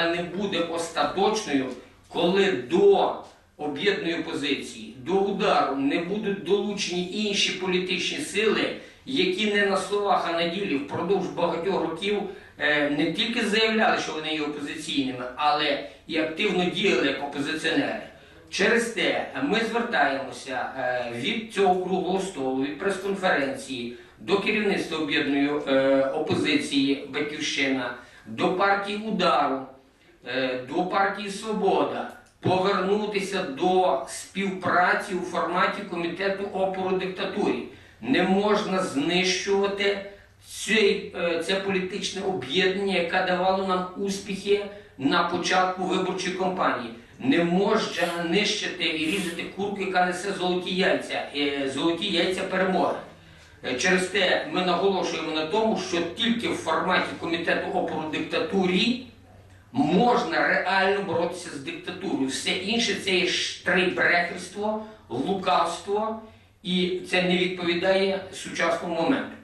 перемога не буде остаточною, коли до об'єднаної опозиції, до удару не будуть долучені інші політичні сили, які не на словах, а на ділі впродовж багатьох років е, не тільки заявляли, що вони є опозиційними, але і активно діяли як опозиціонери. Через те ми звертаємося е, від цього круглого столу, від прес-конференції до керівництва об'єднаної е, опозиції Батьківщина, до партії Удару, до партії Свобода повернутися до співпраці у форматі комітету опору диктатурі. Не можна знищувати цей, е, це політичне об'єднання, яке давало нам успіхи на початку виборчої кампанії. Не можна нищити і різати курку, яка несе золоті яйця, е, золоті яйця перемоги. Е, Через те ми наголошуємо на тому, що тільки в форматі комітету опору диктатурі можна реально боротися з диктатурою. Все інше це є штрибрехерство, лукавство, і це не відповідає сучасному моменту.